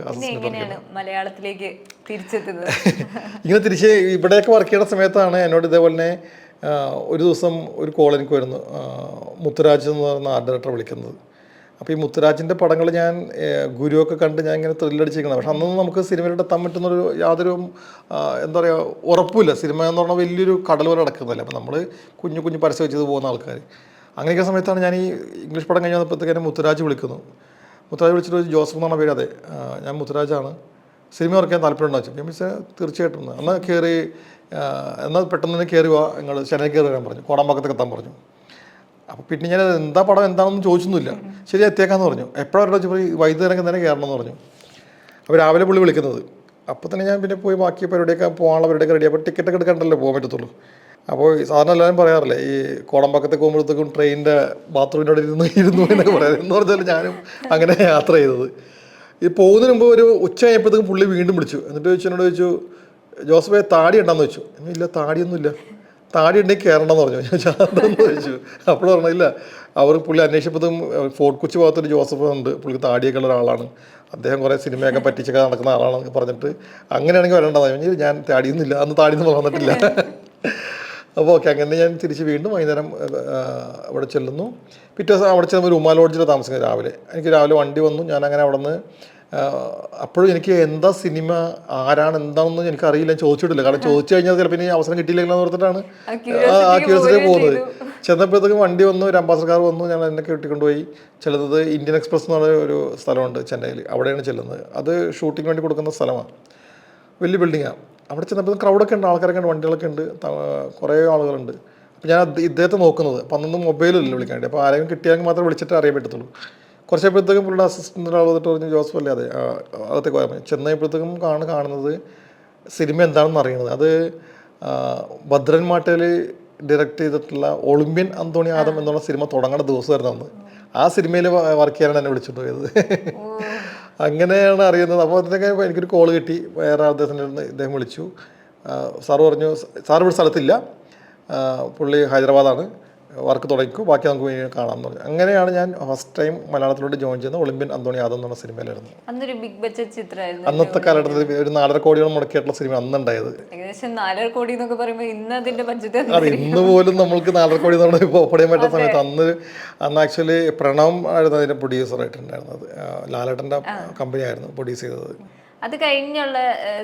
S2: മലയാളത്തിലേക്ക് തിരിച്ചെത്തുന്നത്?
S1: ഇങ്ങനെ തിരിച്ച് ഇവിടെയൊക്കെ വർക്ക് ചെയ്യുന്ന സമയത്താണ് എന്നോട് ഇതേപോലെ തന്നെ ഒരു ദിവസം ഒരു കോൾ എനിക്ക് വരുന്നു. മുത്തുരാജ് എന്ന് പറയുന്ന ആർട്ട് ഡയറക്ടർ വിളിക്കുന്നത്. അപ്പോൾ ഈ മുത്തുരാജിന്റെ പടങ്ങൾ ഞാൻ ഗുരുവൊക്കെ കണ്ട് ഞാൻ ഇങ്ങനെ ത്രില്ലടിച്ചിരിക്കണം പക്ഷെ അന്നൊന്നും നമുക്ക് സിനിമയിലോട്ട് എത്താൻ പറ്റുന്നൊരു യാതൊരു എന്താ പറയുക ഉറപ്പില്ല സിനിമ എന്ന് പറഞ്ഞാൽ വലിയൊരു കടൽ പോലെ അടക്കുന്നതല്ല അപ്പോൾ നമ്മൾ കുഞ്ഞു കുഞ്ഞു പരസ്യം വെച്ചത് പോകുന്ന ആൾക്കാർ അങ്ങനെയൊക്കെ സമയത്താണ് ഞാൻ ഈ ഇംഗ്ലീഷ് പടം കഴിഞ്ഞ് വന്നപ്പോഴത്തേക്കും മുത്തുരാജ് വിളിക്കുന്നു. മുത്തുരാജ് വിളിച്ചിട്ട് ഒരു ജോസഫ് എന്നാണ് പേര്. അതെ ഞാൻ മുത്തുരാജാണ്. സിനിമ വരയ്ക്കാൻ താല്പര്യം ഉണ്ടോ ഞാൻ തീർച്ചയായിട്ടും. അന്ന് കയറി എന്നാൽ പെട്ടെന്ന് തന്നെ കയറി വാ നിങ്ങൾ ചെന്നൈ കയറി വരാൻ പറഞ്ഞു. കോടമ്പാക്കത്തേക്ക് എത്താൻ പറഞ്ഞു. അപ്പോൾ പിന്നെ ഞാൻ എന്താ പടം എന്താണെന്ന് ചോദിച്ചൊന്നുമില്ല. ശരി എത്തിയേക്കാന്ന് പറഞ്ഞു. എപ്പോഴാണ് വെച്ചപ്പോൾ വൈകുന്നേരം തന്നെ കയറണം എന്ന് പറഞ്ഞു. അപ്പോൾ രാവിലെ പുള്ളി വിളിക്കുന്നത്. അപ്പോൾ തന്നെ ഞാൻ പിന്നെ പോയി ബാക്കി പരിപാടിയൊക്കെ പോകാനുള്ള പരിപാടിയൊക്കെ റെഡി അപ്പോൾ ടിക്കറ്റ് ഒക്കെ എടുക്കണ്ടല്ലോ പോകാൻ പറ്റത്തുള്ളൂ. അപ്പോൾ സാധാരണ എല്ലാവരും പറയാറില്ലേ ഈ കോടമ്പാക്കത്തേക്ക് പോകുമ്പോഴത്തേക്കും ട്രെയിനിന്റെ ബാത്റൂമിന്റെ അവിടെ ഇരുന്ന് ഇരുന്നു എന്നൊക്കെ പറയാം എന്ന് പറഞ്ഞാൽ ഞാനും അങ്ങനെ യാത്ര ചെയ്തത്. ഈ പോകുന്നതിന് മുമ്പ് ഒരു ഉച്ച കഴിഞ്ഞപ്പോഴത്തേക്കും പുള്ളി വീണ്ടും വിളിച്ചു. എന്നിട്ട് ചോദിച്ചു എന്നോട് ചോദിച്ചു ജോസഫെ താടി ഉണ്ടെന്ന് വെച്ചു ഇല്ല താടിയൊന്നുമില്ല. താടി ഉണ്ടെങ്കിൽ കയറണം എന്ന് പറഞ്ഞു. ഞാൻ അതെന്താന്ന് ചോദിച്ചു? അപ്പോൾ പറഞ്ഞു ഇല്ല അവർ പുള്ളി അന്വേഷിച്ചപ്പോഴും ഫോർട്ട് കൊച്ചി ഭാഗത്തൊരു ജോസഫ് ഉണ്ട്. പുള്ളിക്ക് താടിയൊക്കെ ഉള്ള ഒരാളാണ്. അദ്ദേഹം കുറേ സിനിമയൊക്കെ പറ്റിച്ചൊക്കെ നടക്കുന്ന ആളാണെന്ന് പറഞ്ഞിട്ട് അങ്ങനെയാണെങ്കിൽ വരേണ്ടതാണ് ഞാൻ ഞാൻ താടിയൊന്നുമില്ല. അന്ന് താടിയൊന്നും വന്നിട്ടില്ല. അപ്പോൾ ഓക്കെ അങ്ങനെ ഞാൻ തിരിച്ച് വീണ്ടും വൈകുന്നേരം അവിടെ ചെല്ലുന്നു. പിറ്റേ ദിവസം അവിടെ ചെല്ലുമ്പോൾ ഒരു ഉമാ ലോഡ്ജിൽ താമസിക്കുന്നത് രാവിലെ. എനിക്ക് രാവിലെ വണ്ടി വന്നു. ഞാൻ അങ്ങനെ അവിടെ നിന്ന് അപ്പോഴും എനിക്ക് എന്താ സിനിമ ആരാണ് എന്താണെന്ന് എനിക്ക് അറിയില്ല ചോദിച്ചിട്ടില്ല. കാരണം ചോദിച്ചു കഴിഞ്ഞാൽ ചിലപ്പോൾ ഇനി അവസരം കിട്ടിയില്ലെന്ന് ഓർത്തിട്ടാണ്
S2: ആ പോവുകയും
S1: പോകുന്നത്. ചെന്നപ്പോഴത്തേക്കും വണ്ടി വന്നു ഒരു അംബാസഡർ കാർ വന്നു ഞാൻ എന്നെ കെട്ടിക്കൊണ്ടുപോയി. ചെല്ലുന്നത് ഇന്ത്യൻ എക്സ്പ്രസ് എന്ന് പറഞ്ഞ ഒരു സ്ഥലമുണ്ട് ചെന്നൈയിൽ അവിടെയാണ് ചെല്ലുന്നത്. അത് ഷൂട്ടിങ്ങിന് വേണ്ടി കൊടുക്കുന്ന സ്ഥലമാണ് വലിയ ബിൽഡിങ്ങാണ് അവിടെ ചെന്നപ്പോൾ ക്രൗഡൊക്കെ ഉണ്ട് ആൾക്കാരൊക്കെ ഉണ്ട് വണ്ടികളൊക്കെ ഉണ്ട് കുറേ ആളുകളുണ്ട്. അപ്പോൾ ഞാൻ ഇദ്ദേഹത്തെ നോക്കുന്നത്. അപ്പം അന്നൊന്നും മൊബൈലില്ല വിളിക്കാൻ വേണ്ടി. അപ്പോൾ ആരെങ്കിലും കിട്ടിയാൽ മാത്രമേ വിളിച്ചിട്ട് അറിയാൻ പറ്റത്തുള്ളൂ. കുറച്ചപ്പോഴത്തേക്കും പുള്ളിയുടെ അസിസ്റ്റന്റ് ആൾ വന്നിട്ട് പറഞ്ഞു ജോസഫ് അല്ലേ അതെ അകത്തേക്ക് പോയാൽ ചെന്നപ്പോഴത്തേക്കും കാണു കാണുന്നത് സിനിമ എന്താണെന്ന് അറിയുന്നത് അത് ഭദ്രൻ മാട്ടേൽ ഡയറക്റ്റ് ചെയ്തിട്ടുള്ള ഒളിമ്പ്യൻ അന്തോണി ആദം എന്നുള്ള സിനിമ തുടങ്ങുന്ന ദിവസമായിരുന്നു അന്ന്. ആ സിനിമയിൽ വർക്ക് ചെയ്യാനാണ് എന്നെ വിളിച്ചിട്ട് പോയത്. അങ്ങനെയാണ് അറിയുന്നത്. അപ്പോൾ അതിനൊക്കെ എനിക്കൊരു കോൾ കിട്ടി. വേറെ അദ്ദേഹത്തിന്റെ അടുത്ത് ഇദ്ദേഹം വിളിച്ചു. സാറ് പറഞ്ഞു സാർ ഇവിടെ സ്ഥലത്തില്ല. പുള്ളി ഹൈദരാബാദാണ്. വർക്ക് തുടങ്ങിക്കോ ബാക്കി നമുക്ക് കാണാം കാണാമെന്ന് പറഞ്ഞു. അങ്ങനെയാണ് ഞാൻ ഫസ്റ്റ് ടൈം മലയാളത്തിലോട്ട് ജോയിൻ ചെയ്യുന്നത് ഒളിമ്പ്യൻ അന്തോണി ആദം പറഞ്ഞ സിനിമയിലായിരുന്നു.
S2: അന്നൊരു ബിഗ് ബഡ്ജറ്റ് ചിത്രമായിരുന്നു.
S1: അന്നത്തെ കാലഘട്ടത്തിൽ ഒരു നാലര കോടിയോളം മുടക്കിയിട്ടുള്ള സിനിമ അന്നുണ്ടായത്.
S2: ഏകദേശം നാലര കോടി എന്നൊക്കെ പറയുമ്പോൾ ഇന്ന് അതിന്റെ ബഡ്ജറ്റ്
S1: അത് ഇന്ന് പോലും നമ്മൾക്ക് നാലര കോടി എന്ന് പറഞ്ഞാൽ ഇപ്പോൾ ഓടിയാൻ പറ്റുന്ന സമയത്ത് അന്ന് അന്ന് ആക്ച്വലി പ്രണവ് ആയിരുന്നു അതിന്റെ പ്രൊഡ്യൂസർ ആയിട്ടുണ്ടായിരുന്നത്. ലാലേട്ടന്റെ കമ്പനി ആയിരുന്നു പ്രൊഡ്യൂസ് ചെയ്തത്.
S2: അത് കഴിഞ്ഞുള്ള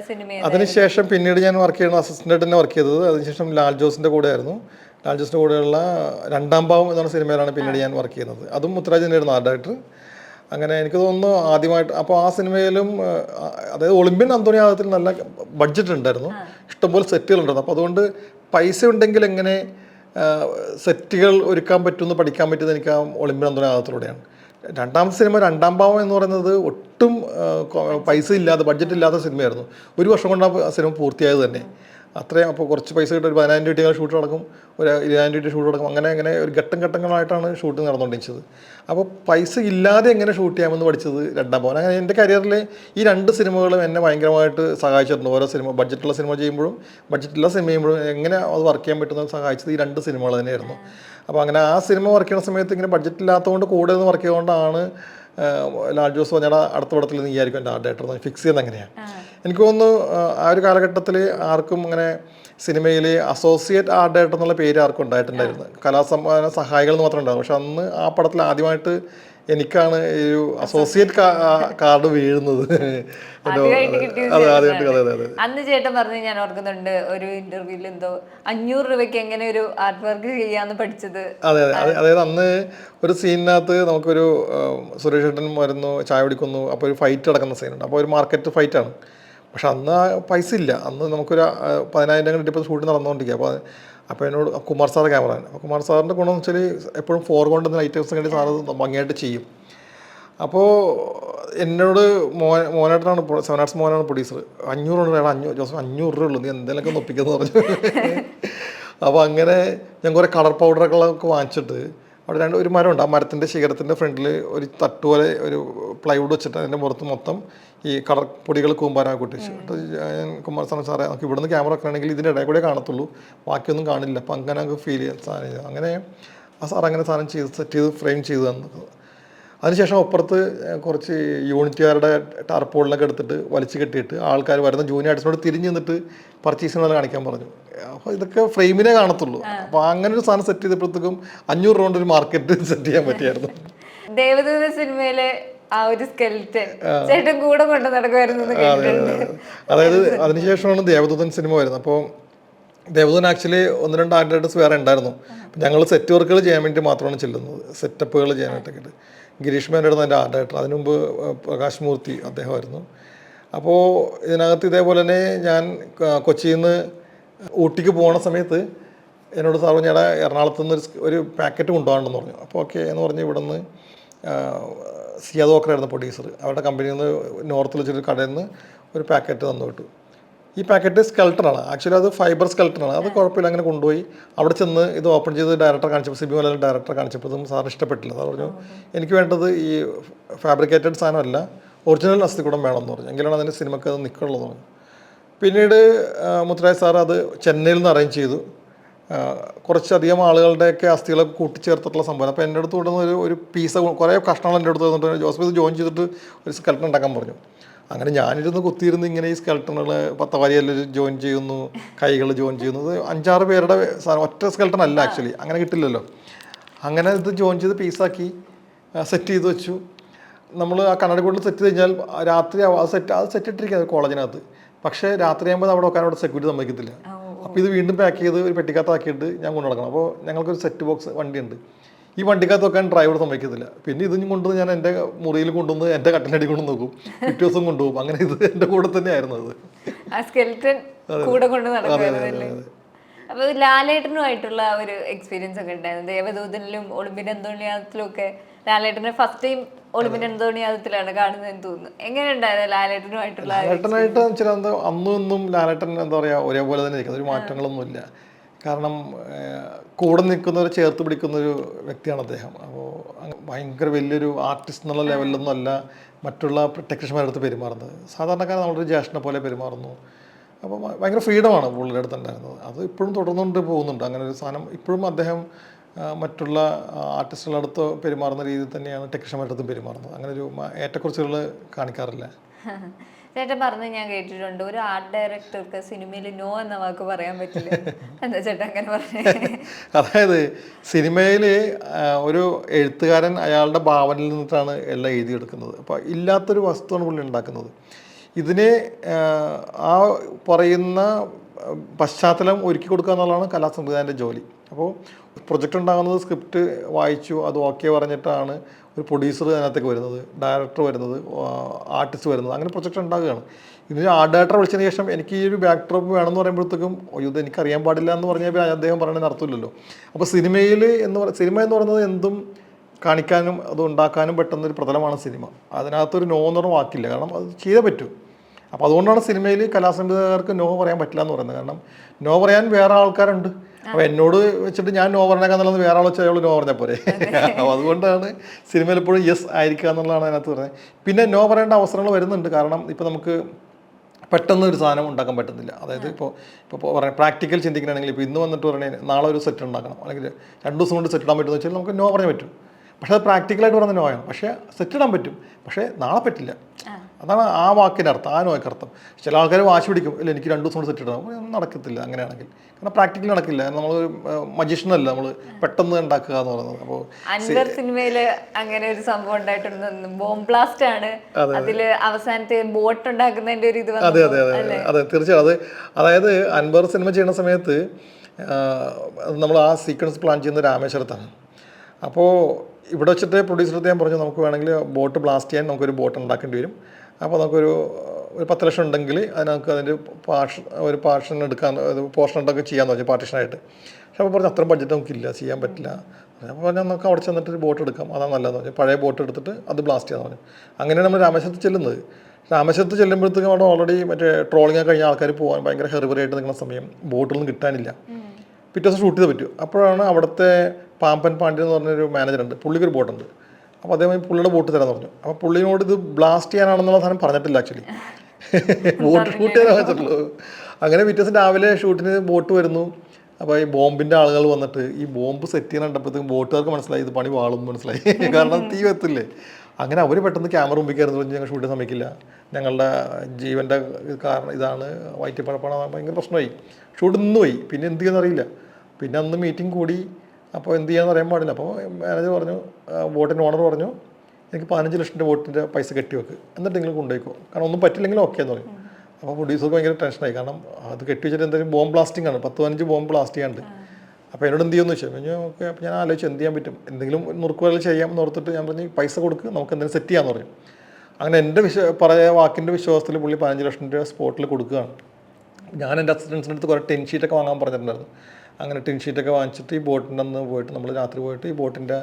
S2: സിനിമ
S1: അതിനുശേഷം പിന്നീട് ഞാൻ വർക്ക് ചെയ്യുന്ന അസിസ്റ്റന്റ് തന്നെ വർക്ക് ചെയ്തത്. അതിനുശേഷം ലാൽ ജോസിന്റെ കൂടെയായിരുന്നു ലാൽ ജോസിന്റെ കൂടെയുള്ള രണ്ടാം ഭാവം എന്ന സിനിമയിലാണ് പിന്നീട് ഞാൻ വർക്ക് ചെയ്യുന്നത്. അതും മുത്തരാജന്റെ ആയിരുന്നു ആർട്ട് ഡയറക്ടർ അങ്ങനെ എനിക്ക് തോന്നുന്നു ആദ്യമായിട്ട് അപ്പോൾ ആ സിനിമയിലും അതായത് ഒളിമ്പ്യൻ അന്തോണി ആദ്യത്തിൽ നല്ല ബഡ്ജറ്റ് ഉണ്ടായിരുന്നു. ഇഷ്ടംപോലെ സെറ്റുകൾ ഉണ്ടായിരുന്നു. അപ്പോൾ അതുകൊണ്ട് പൈസ ഉണ്ടെങ്കിൽ എങ്ങനെ സെറ്റുകൾ ഒരുക്കാൻ പറ്റുമെന്ന് പഠിക്കാൻ പറ്റിയത് എനിക്ക് ആ ഒളിമ്പ്യൻ അന്തോണി ആദ്യത്തിലൂടെയാണ് രണ്ടാമത്തെ സിനിമ രണ്ടാം ഭാവം എന്ന് പറയുന്നത് ഒട്ടും ആ, പൈസ ഇല്ലാതെ ബഡ്ജറ്റ് ഇല്ലാത്ത സിനിമയായിരുന്നു. ഒരു വർഷം കൊണ്ട് ആ സിനിമ പൂർത്തിയായത് തന്നെ. അത്രയും അപ്പോൾ കുറച്ച് പൈസ കിട്ടും ഒരു പതിനായിരം രൂപ ഷൂട്ട് നടക്കും ഒരു ഇരുപതിനായിരം രൂപ ഷൂട്ട് നടക്കും അങ്ങനെ അങ്ങനെ ഒരു ഘട്ടം ഘട്ടങ്ങളായിട്ടാണ് ഷൂട്ട് നടന്നുകൊണ്ടിരിച്ചത്. അപ്പോൾ പൈസ ഇല്ലാതെ എങ്ങനെ ഷൂട്ട് ചെയ്യാമെന്ന് പഠിച്ചത് രണ്ടാം ഭാവം അങ്ങനെ എന്റെ കരിയറിൽ ഈ രണ്ട് സിനിമകളും എന്നെ ഭയങ്കരമായിട്ട് സഹായിച്ചിട്ടുണ്ട്. ഓരോ സിനിമ ബഡ്ജറ്റുള്ള സിനിമ ചെയ്യുമ്പോഴും ബഡ്ജറ്റുള്ള സിനിമ ചെയ്യുമ്പോഴും എങ്ങനെ അത് വർക്ക് ചെയ്യാൻ പറ്റുന്നത് സഹായിച്ചത് ഈ രണ്ട് സിനിമകൾ തന്നെയായിരുന്നു. അപ്പോൾ അങ്ങനെ ആ സിനിമ വർക്ക് ചെയ്യുന്ന സമയത്ത് ഇങ്ങനെ ബഡ്ജറ്റ് ഇല്ലാത്തതുകൊണ്ട് കൂടെ നിന്ന് വർക്ക് ചെയ്തുകൊണ്ടാണ് ലാൽ ജോസ് പറഞ്ഞാൽ അടുത്ത പടത്തിൽ നീ ആയിരിക്കും എന്റെ ആർട്ട് ഡയറക്ടർ ഫിക്സ് ചെയ്യുന്നത് എങ്ങനെയാണ് എനിക്ക് തോന്നുന്നു ആ ഒരു കാലഘട്ടത്തിൽ ആർക്കും അങ്ങനെ സിനിമയിൽ അസോസിയേറ്റ് ആർട്ട് ഡയറക്ടർ എന്നുള്ള പേര് ആർക്കും ഉണ്ടായിട്ടുണ്ടായിരുന്നു. കലാസമ്മാന സഹായികൾ എന്ന് മാത്രമേ ഉണ്ടായിരുന്നു പക്ഷെ അന്ന് ആ പടത്തിൽ ആദ്യമായിട്ട് എനിക്കാണ് ഒരു അസോസിയേറ്റ് കാർഡ് വീഴുന്നത്.
S2: അന്ന് ചേട്ടൻ പറഞ്ഞ് ഞാൻ ഓർക്കുന്നുണ്ട് ഒരു ഇന്റർവ്യൂവിൽ എന്തോ അഞ്ഞൂറ് രൂപയ്ക്ക് എങ്ങനെ ഒരു ആർട്ട് വർക്ക് ചെയ്യാന്ന് പഠിച്ചത്.
S1: അതെ അതെ അതെ അതായത് അന്ന് ഒരു സീനിനകത്ത് നമുക്കൊരു സുരേഷ് ചേട്ടൻ വരുന്നു ചായ കുടിക്കുന്നു അപ്പോൾ ഒരു ഫൈറ്റ് നടക്കുന്ന സീനുണ്ട്. അപ്പോൾ ഒരു മാർക്കറ്റ് ഫൈറ്റാണ്. പക്ഷെ അന്ന് പൈസ ഇല്ല. അന്ന് നമുക്കൊരു പതിനായിരം രൂപ ഇപ്പോൾ ഷൂട്ട് നടന്നുകൊണ്ടിരിക്കുക അപ്പോൾ അപ്പോൾ എന്നോട് കുമാർ സാറ് ക്യാമറ അപ്പോൾ കുമാർ സാറിന്റെ ഗുണം എന്ന് വെച്ചാൽ എപ്പോഴും ഫോർ കൊണ്ട് ലൈറ്റേഴ്സ് കണ്ടി സാറ് ഭംഗിയായിട്ട് ചെയ്യും. അപ്പോൾ എന്നോട് മോ മോനായിട്ടാണ് സെവൻ ആർട്സ് മോനാണ് പ്രൊഡ്യൂസർ അഞ്ഞൂറ് രൂപ വേണം അഞ്ഞൂറ് ജോസഫ് അഞ്ഞൂറ് രൂപ ഉള്ളൂ. നീ എന്തെങ്കിലുമൊക്കെ ഒപ്പിക്കുന്നു പറഞ്ഞു. അപ്പോൾ അങ്ങനെ ഞാൻ കുറേ കളർ പൗഡറുകളൊക്കെ വാങ്ങിച്ചിട്ട് അവിടെ രണ്ട് ഒരു മരമുണ്ട്. ആ മരത്തിന്റെ ശിഖരത്തിന്റെ ഫ്രണ്ടിൽ ഒരു തട്ട് പോലെ ഒരു പ്ലൈവുഡ് വെച്ചിട്ട് അതിന്റെ പുറത്ത് മൊത്തം ഈ കളർ പൊടികൾ കൂമ്പാരാക്കി കൊട്ടിച്ചു എന്നിട്ട് ഞാൻ കുമാർ സാർ സാറേ നമുക്ക് ഇവിടുന്ന് ക്യാമറ ഒക്കെ ആണെങ്കിൽ ഇതിന്റെ ഇടയിൽ കൂടെ കാണത്തുള്ളൂ. ബാക്കിയൊന്നും കാണില്ല. അപ്പം അങ്ങനെ നമുക്ക് ഫീൽ ചെയ്യാൻ സാധനം അങ്ങനെ ആ സാർ അങ്ങനെ സാധനം ചെയ്ത് സെറ്റ് ചെയ്ത് ഫ്രെയിം ചെയ്ത് തന്നത്. അതിനുശേഷം അപ്പുറത്ത് കുറച്ച് യൂണിറ്റുകാരുടെ ടാർപ്പോളിനൊക്കെ എടുത്തിട്ട് വലിച്ചു കെട്ടിയിട്ട് ആൾക്കാർ വരുന്ന ജൂനിയർ ആർട്ടിസ്റ്റിനോട് തിരിഞ്ഞു നിന്നിട്ട് പർച്ചേസ് പർച്ചേസിനുള്ള കാണിക്കാൻ പറഞ്ഞു. അപ്പോൾ ഇതൊക്കെ ഫ്രെയിമിനെ കാണത്തുള്ളൂ. അപ്പോൾ അങ്ങനെ ഒരു സാധനം സെറ്റ് ചെയ്തപ്പോഴത്തേക്കും അഞ്ഞൂറ് രൂപ ഒരു മാർക്കറ്റ് സെറ്റ് ചെയ്യാൻ പറ്റിയായിരുന്നു.
S2: ദേവദൂത സിനിമയിലെ ആ ഒരു സ്കെൽറ്റൻ ചേട്ടൻ കൂടെ കൊണ്ട് നടക്കുമായിരുന്നു
S1: അതായത് അതിനുശേഷമാണ് ദേവദൂതൻ സിനിമ വരുന്നത്. അപ്പോൾ ദേവദൂതൻ ആക്ച്വലി ഒന്ന് രണ്ട് ആർട്ട് വേറെ ഉണ്ടായിരുന്നു. ഞങ്ങൾ സെറ്റ് വർക്കുകൾ ചെയ്യാൻ വേണ്ടി മാത്രമാണ് ചെല്ലുന്നത്. സെറ്റപ്പുകൾ ചെയ്യാനായിട്ടൊക്കെ ഗിരീഷ് മേനായിരുന്നു എന്റെ ആർട്ട് ഡയറക്ടർ അതിനുമുമ്പ് പ്രകാശ് മൂർത്തി അദ്ദേഹമായിരുന്നു. അപ്പോൾ ഇതിനകത്ത് ഇതേപോലെ തന്നെ ഞാൻ കൊച്ചിയിൽ നിന്ന് ഊട്ടിക്ക് പോകുന്ന സമയത്ത് എന്നോട് സാർ ഞാൻ എറണാകുളത്ത് നിന്ന് ഒരു പാക്കറ്റ് കൊണ്ടുപോകണമെന്ന് പറഞ്ഞു. അപ്പോൾ ഓക്കെ എന്ന് പറഞ്ഞ് ഇവിടെ നിന്ന് സിയാദ് ഓക്കറായിരുന്നു പ്രൊഡ്യൂസർ അവരുടെ കമ്പനിയിൽ നിന്ന് നോർത്തിൽ വെച്ചൊരു കടയിൽ നിന്ന് ഒരു പാക്കറ്റ് തന്നു വിട്ടു. ഈ പാക്കറ്റ് സ്കെൽട്ടറാണ് ആക്ച്വലി അത് ഫൈബർ സ്കെൽട്ടറാണ് അത് കുഴപ്പമില്ല അങ്ങനെ കൊണ്ടുപോയി. അവിടെ ചെന്ന് ഇത് ഓപ്പൺ ചെയ്ത് ഡയറക്ടർ കാണിച്ചപ്പോൾ സിബി മലയാളം ഡയറക്ടർ കാണിച്ചപ്പോഴും സാർ ഇഷ്ടപ്പെട്ടില്ല. സാർ പറഞ്ഞു എനിക്ക് വേണ്ടത് ഈ ഫാബ്രിക്കേറ്റഡ് സാധനമല്ല ഒറിജിനൽ അസ്ഥികൂടം വേണമെന്ന് പറഞ്ഞു. എങ്കിലാണ് അതിന്റെ സിനിമയ്ക്ക് അത് നിൽക്കുള്ളൂ പറഞ്ഞു. പിന്നീട് മുത്തരായ മുത്തരാജ് സാർ അത് ചെന്നൈയിൽ നിന്ന് അറേഞ്ച് ചെയ്തു. കുറച്ചധികം ആളുകളുടെയൊക്കെ അസ്ഥികളൊക്കെ കൂട്ടിച്ചേർത്തിട്ടുള്ള സംഭവം അപ്പോൾ എന്റെ അടുത്ത് കൂടുന്ന ഒരു ഒരു പീസ് കുറേ കഷ്ണങ്ങൾ എന്റെ അടുത്ത് വന്നിട്ട് ജോസഫ് ഇത് ജോയിൻ ചെയ്തിട്ട് ഒരു സ്കെൽട്ടൺ ഉണ്ടാക്കാൻ പറഞ്ഞു. അങ്ങനെ ഞാനിരുന്ന് കുത്തിയിരുന്ന് ഇങ്ങനെ ഈ സ്കെൽട്ടണുകൾ പത്തവാരിയെല്ലാം ജോയിൻ ചെയ്യുന്നു കൈകൾ ജോയിൻ ചെയ്യുന്നു. ഇത് അഞ്ചാറ് പേരുടെ ഒറ്റ സ്കെൽട്ടൺ അല്ല ആക്ച്വലി അങ്ങനെ കിട്ടില്ലല്ലോ. അങ്ങനെ ഇത് ജോയിൻ ചെയ്ത് പീസാക്കി സെറ്റ് ചെയ്ത് വെച്ചു. നമ്മൾ ആ കണ്ണടക്കൂട്ടിൽ സെറ്റ് ചെയ്ത് കഴിഞ്ഞാൽ രാത്രി. അത് സെറ്റ് അത് സെറ്റ് ഇട്ടിരിക്കുന്നത് കോളേജിനകത്ത്. പക്ഷേ രാത്രി ആകുമ്പോൾ അവിടെ വെക്കാൻ അവിടെ സെക്യൂരിറ്റി സമ്മതിക്കത്തില്ല അപ്പോൾ ഇത് വീണ്ടും പാക്ക് ചെയ്ത് ഒരു പെട്ടിക്കകത്താക്കിയിട്ട് ഞാൻ കൊണ്ടു നടക്കണം അപ്പോൾ ഞങ്ങൾക്കൊരു സെറ്റ് ബോക്സ് വണ്ടിയുണ്ട്. ഈ വണ്ടിക്കകത്ത് വെക്കാൻ ഡ്രൈവർ സമ്മതിക്കത്തില്ല. പിന്നെ ഇതും കൊണ്ടുവന്ന് ഞാൻ എന്റെ മുറിയിൽ കൊണ്ടുവന്ന് എന്റെ കട്ടിലടി കൊണ്ടു നോക്കും. പിറ്റേ ദിവസം കൊണ്ടുപോകും. അങ്ങനെ ഇത് എന്റെ കൂടെ തന്നെയായിരുന്നു അത്.
S2: കൂടെ കൊണ്ട് നടക്കുമായിരുന്നല്ലേ അപ്പൊ ലാലേട്ടനുമായിട്ടുള്ള ഒരു എക്സ്പീരിയൻസ് ഒക്കെ ഉണ്ടായിരുന്നു. ദേവദൂതനിലും ഒളിമ്പിൻ അന്തോണിയാദത്തിലും ഒക്കെ ലാലേട്ടനെ ഫസ്റ്റ് ടൈം ഒളിമ്പിൻ അന്തോണിയാദത്തിലാണ് കാണുന്നതെന്ന് തോന്നുന്നു. എങ്ങനെ ഉണ്ടായിരുന്നു ലാലേട്ടനുമായിട്ടുള്ള
S1: ലാലേട്ടനായിട്ട് അന്നും ഇന്നും ലാലേട്ടൻ എന്താ പറയുക ഒരേപോലെ തന്നെ ഇരിക്കുന്നത് ഒരു മാറ്റങ്ങളൊന്നുമില്ല. കാരണം കൂടെ നിൽക്കുന്നവരെ ചേർത്ത് പിടിക്കുന്ന ഒരു വ്യക്തിയാണ് അദ്ദേഹം. അപ്പോൾ ഭയങ്കര വലിയൊരു ആർട്ടിസ്റ്റ് എന്നുള്ള ലെവലിലൊന്നും അല്ല മറ്റുള്ള ടെക്നീഷ്യന്മാരുടെ അടുത്ത് പെരുമാറുന്നത്. സാധാരണക്കാരൻ നമ്മളൊരു ജ്യേഷ്ഠനെ പോലെ പെരുമാറുന്നു. അപ്പോൾ ഭയങ്കര ഫ്രീഡമാണ് പുള്ളിയുടെ അടുത്ത് ഉണ്ടായിരുന്നത്. അത് ഇപ്പോഴും തുടർന്നുകൊണ്ട് പോകുന്നുണ്ട്. അങ്ങനെ ഒരു സാധനം ഇപ്പോഴും അദ്ദേഹം മറ്റുള്ള ആർട്ടിസ്റ്റുകളുടെ അടുത്ത് പെരുമാറുന്ന രീതിയിൽ തന്നെയാണ് ടെക്നീഷ്യന്മാരുടെ അടുത്ത് പെരുമാറുന്നത്. അങ്ങനെ ഒരു ഏറ്റക്കുറച്ചുകൾ കാണിക്കാറില്ല.
S2: ചേട്ടൻ പറഞ്ഞ് ഞാൻ കേട്ടിട്ടുണ്ട്. ഒരു ആർട്ട് ഡയറക്ടർക്ക് സിനിമയിൽ നോ എന്ന വാക്ക് പറയാൻ പറ്റില്ല. എന്താ ചേട്ടൻ അങ്ങനെ പറഞ്ഞേ?
S1: അതായത് സിനിമയിൽ ഒരു എഴുത്തുകാരൻ അയാളുടെ ഭാവനയിൽ നിന്നിട്ടാണ് എല്ലാം എഴുതിയെടുക്കുന്നത്. അപ്പോൾ ഇല്ലാത്തൊരു വസ്തുവാണ് പുള്ളി ഉണ്ടാക്കുന്നത്. ഇതിനെ ആ, പറയുന്ന പശ്ചാത്തലം ഒരുക്കി കൊടുക്കുക എന്നുള്ളതാണ് കലാസംവിധായകന്റെ ജോലി. അപ്പോൾ പ്രൊജക്റ്റ് ഉണ്ടാകുന്നത് സ്ക്രിപ്റ്റ് വായിച്ചു അത് ഓക്കെ പറഞ്ഞിട്ടാണ് ഒരു പ്രൊഡ്യൂസർ അതിനകത്തേക്ക് വരുന്നത് ഡയറക്ടർ വരുന്നത് ആർട്ടിസ്റ്റ് വരുന്നത്. അങ്ങനെ പ്രൊജക്റ്റ് ഉണ്ടാകുകയാണ്. ഇതിന് ആർട്ട് ഡയറക്ടർ വിളിച്ചതിന് ശേഷം എനിക്ക് ഈ ഒരു ബാക്ക് ഡ്രോപ്പ് വേണമെന്ന് പറയുമ്പോഴത്തേക്കും അയ്യോ ഇത് എനിക്ക് അറിയാൻ പാടില്ല എന്ന് പറഞ്ഞാൽ അദ്ദേഹം പറയുന്നത് നടത്തില്ലല്ലോ. അപ്പോൾ സിനിമയിൽ എന്ന് പറ സിനിമ എന്ന് പറയുന്നത് എന്തും കാണിക്കാനും അത് ഉണ്ടാക്കാനും പറ്റുന്ന ഒരു പ്രതലമാണ് സിനിമ. അതിനകത്തൊരു നോ എന്ന് പറഞ്ഞ വാക്കില്ല. കാരണം അത് ചെയ്തേ പറ്റൂ. അപ്പോൾ അതുകൊണ്ടാണ് സിനിമയിൽ കലാസംവിധായകർക്ക് നോ പറയാൻ പറ്റില്ല എന്ന് പറയുന്നത്. കാരണം നോ പറയാൻ വേറെ ആൾക്കാരുണ്ട്. അപ്പോൾ എന്നോട് വെച്ചിട്ട് ഞാൻ നോ പറഞ്ഞേക്കാന്നുള്ളത് വേറെ ആൾ വെച്ചാൽ അയാൾ നോ പറഞ്ഞാൽ പോരെ. അപ്പോൾ അതുകൊണ്ടാണ് സിനിമയിൽ എപ്പോഴും യെസ് ആയിരിക്കുക എന്നുള്ളതാണ് അതിനകത്ത് പറയുന്നത്. പിന്നെ നോ പറയേണ്ട അവസരങ്ങൾ വരുന്നുണ്ട്. കാരണം ഇപ്പോൾ നമുക്ക് പെട്ടെന്ന് ഒരു സാധനം ഉണ്ടാക്കാൻ പറ്റുന്നില്ല. അതായത് ഇപ്പോൾ ഇപ്പോൾ പറയാം പ്രാക്ടിക്കൽ ചിന്തിക്കണമെങ്കിൽ ഇപ്പോൾ ഇന്ന് വന്നിട്ട് പറയണേ നാളെ ഒരു സെറ്റ് ഉണ്ടാക്കണം. അല്ലെങ്കിൽ രണ്ട് ദിവസം കൊണ്ട് സെറ്റ് ഇടാൻ പറ്റുമെന്ന് വെച്ചാൽ നമുക്ക് നോ പറയാൻ പറ്റും. പക്ഷേ അത് പ്രാക്ടിക്കലായിട്ട് പറയുന്ന നോയാണ് പക്ഷേ സെറ്റ് ഇടാൻ പറ്റും. പക്ഷേ നാളെ പറ്റില്ല. അതാണ് ആ വാക്കിന്റെ അർത്ഥം ആ നോയ്ക്ക് അർത്ഥം. ചില ആൾക്കാർ വാശി പിടിക്കും ഇല്ല എനിക്ക് രണ്ട് ദിവസം കൊണ്ട് സെറ്റ് ഇടണം. നടക്കത്തില്ല അങ്ങനെയാണെങ്കിൽ. കാരണം പ്രാക്ടിക്കലി നടക്കില്ല. നമ്മൾ മജീഷ്യനല്ല നമ്മൾ പെട്ടെന്ന് ഉണ്ടാക്കുക എന്ന് പറയുന്നത്. അപ്പോൾ
S2: അൻവർ സിനിമയിൽ അങ്ങനെ ഒരു സംഭവം ഉണ്ടായിട്ടുണ്ട്. ബോംബ് ബ്ലാസ്റ്റ് ആണ്. അതിൽ അവസാനത്തെ ബോട്ട് ഉണ്ടാക്കുന്നതിന്റെ ഒരു ഇത്
S1: അതെ അതെ അതെ അതെ. തീർച്ചയായും. അത് അതായത് അൻവർ സിനിമ ചെയ്യുന്ന സമയത്ത് നമ്മൾ ആ സീക്വൻസ് പ്ലാൻ ചെയ്യുന്ന രാമേശ്വരത്താണ്. അപ്പോൾ ഇവിടെ വെച്ചിട്ട് പ്രൊഡ്യൂസർ ഞാൻ പറഞ്ഞു നമുക്ക് വേണമെങ്കിൽ ബോട്ട് ബ്ലാസ്റ്റ് ചെയ്യാൻ നമുക്കൊരു ബോട്ട് ഉണ്ടാക്കേണ്ടി വരും. അപ്പോൾ നമുക്കൊരു ഒരു പത്ത് ലക്ഷം ഉണ്ടെങ്കിൽ അത് നമുക്ക് അതിന്റെ പാർഷൻ ഒരു പാർഷൻ എടുക്കാൻ പോർഷൻ ഉണ്ടൊക്കെ ചെയ്യാമെന്ന് പറഞ്ഞു പാർട്ടീഷനായിട്ട്. പക്ഷെ അപ്പോൾ പറഞ്ഞു അത്രയും ബഡ്ജറ്റ് നമുക്കില്ല ചെയ്യാൻ പറ്റില്ല. അപ്പോൾ പറഞ്ഞാൽ നമുക്ക് അവിടെ ചെന്നിട്ട് ഒരു ബോട്ട് എടുക്കാം അതാണ് നല്ലതെന്ന് പറഞ്ഞു. പഴയ ബോട്ട് എടുത്തിട്ട് അത് ബ്ലാസ്റ്റ് ചെയ്യാന്ന് പറഞ്ഞു. അങ്ങനെയാണ് നമ്മൾ രാമേശ്വരത്ത് ചെല്ലുന്നത്. രാമേശ്വരത്ത് ചെല്ലുമ്പോഴത്തേക്കും അവിടെ ഓൾറെഡി മറ്റേ ട്രോളിങ് കഴിഞ്ഞ ആൾക്കാർ പോകാൻ ഭയങ്കര ഹെറിബറിയായിട്ട് നിൽക്കുന്ന സമയം ബോട്ടൊന്നും കിട്ടാനില്ല. പിറ്റേ ദിവസം ഷൂട്ട് ചെയ്ത് പറ്റും. അപ്പോഴാണ് അവിടുത്തെ പാമ്പൻ പാണ്ഡ്യൻ എന്ന് പറഞ്ഞൊരു മാനേജറുണ്ട് പുള്ളിക്കൊരു ബോട്ടുണ്ട്. അപ്പോൾ അദ്ദേഹം പുള്ളിയുടെ ബോട്ട് തരാൻ പറഞ്ഞു. അപ്പോൾ പുള്ളിനോട് ഇത് ബ്ലാസ്റ്റ് ചെയ്യാനാണെന്നുള്ള സാധനം പറഞ്ഞിട്ടില്ല ആക്ച്വലി ബോട്ട് ഷൂട്ട് ചെയ്യാൻ വെച്ചിട്ടുള്ളൂ അങ്ങനെ പിറ്റേ ദിവസം രാവിലെ ഷൂട്ടിന് ബോട്ട് വരുന്നു. അപ്പോൾ ഈ ബോംബിന്റെ ആളുകൾ വന്നിട്ട് ഈ ബോംബ് സെറ്റ് ചെയ്യാൻ കണ്ടപ്പോഴത്തേക്കും ബോട്ടുകാർക്ക് മനസ്സിലായി ഇത് പണി വാളും മനസ്സിലായി. കാരണം തീ വെത്തില്ലേ. അങ്ങനെ അവർ പെട്ടെന്ന് ക്യാമറ മുമ്പിക്കായിരുന്നു കയറുന്നു ഞങ്ങൾ ഷൂട്ട് സമ്മതിക്കില്ല. ഞങ്ങളുടെ ജീവന്റെ കാരണം ഇതാണ് വയറ്റിപ്പഴപ്പാണ് ഭയങ്കര പ്രശ്നമായി. ഷൂട്ട് നിന്ന് പോയി. പിന്നെ എന്ത് ചെയ്യാന്ന് അറിയില്ല. പിന്നെ അന്ന് മീറ്റിംഗ് കൂടി. അപ്പോൾ എന്ത് ചെയ്യാന്ന് അറിയാൻ പാടില്ല. അപ്പോൾ മാനേജർ പറഞ്ഞു ബോട്ടിന്റെ ഓണർ പറഞ്ഞു എനിക്ക് പതിനഞ്ച് ലക്ഷത്തിന്റെ ബോട്ടിന്റെ പൈസ കെട്ടി വെക്ക്. എന്നിട്ട് നിങ്ങൾ കൊണ്ടുപോയിക്കോ. കാരണം ഒന്നും പറ്റില്ലെങ്കിൽ ഓക്കെ എന്ന് പറയും. അപ്പോൾ പ്രൊഡ്യൂസർക്ക് ഭയങ്കര ടെൻഷനായി കാരണം അത് കെട്ടി വെച്ചിട്ട് എന്തെങ്കിലും ബോംബ് ബ്ലാസ്റ്റിംഗ് ആണ്. പത്ത് പതിനഞ്ച് ബോംബ് ബ്ലാസ്റ്റ് ചെയ്യാണ്ട് അപ്പോൾ എന്നോട് എന്ത് ചെയ്യുമെന്ന് വെച്ചാൽ ഞാൻ ഓക്കെ അപ്പോൾ ഞാൻ ആലോചിച്ച് എന്ത് ചെയ്യാൻ പറ്റും? എന്തെങ്കിലും നുറുക്കുകൾ ചെയ്യാമെന്ന് ഓർത്തിട്ട് ഞാൻ പറഞ്ഞു പൈസ കൊടുക്ക്. നമുക്ക് എന്തെങ്കിലും സെറ്റ് ചെയ്യാമെന്ന് പറഞ്ഞു അങ്ങനെ എന്റെ വിശ്വ പറയാ വാക്കിന്റെ വിശ്വാസത്തിൽ പുള്ളി പതിനഞ്ച് ലക്ഷം സ്പോട്ടിൽ കൊടുക്കുകയാണ്. ഞാൻ എന്റെ അസിസ്റ്റൻസിന്റെ അടുത്ത് കുറേ ടെൻ ഷീറ്റൊക്കെ വാങ്ങാൻ പറഞ്ഞിട്ടുണ്ടായിരുന്നു. അങ്ങനെ ടിൻ ഷീറ്റൊക്കെ വാങ്ങിച്ചിട്ട് ഈ ബോട്ടിന്റെ അന്ന് പോയിട്ട് നമ്മൾ രാത്രി പോയിട്ട് ഈ ബോട്ടിന്റെ